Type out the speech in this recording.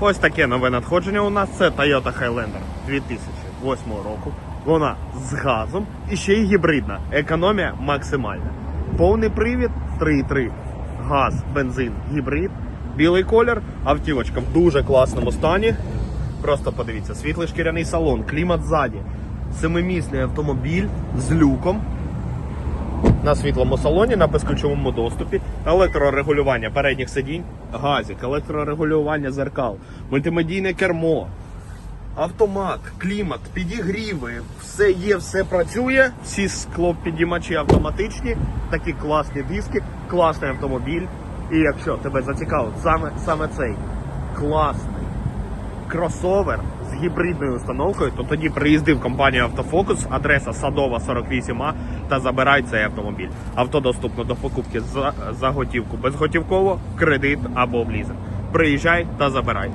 Ось таке нове надходження у нас. Це Toyota Highlander 2008 року. Вона з газом і ще й гібридна. Економія максимальна. Повний привід 3.3. Газ, бензин, гібрид. Білий колір, автівочка в дуже класному стані. Просто подивіться, світлий шкіряний салон, клімат ззаді, семимісний автомобіль з люком на світлому салоні, на безключовому доступі, електрорегулювання передніх сидінь, газик, електрорегулювання зеркал, мультимедійне кермо, автомат, клімат, підігріви, все є, все працює. Всі склопідіймачі автоматичні, такі класні диски, класний автомобіль. І якщо тебе зацікавить саме, саме цей класний кросовер з гібридною установкою, то тоді приїзди в компанію Автофокус, адреса Садова 48А та забирай цей автомобіль. Авто доступно до покупки за, за готівку безготівково, кредит або в лізинг. Приїжджай та забирай.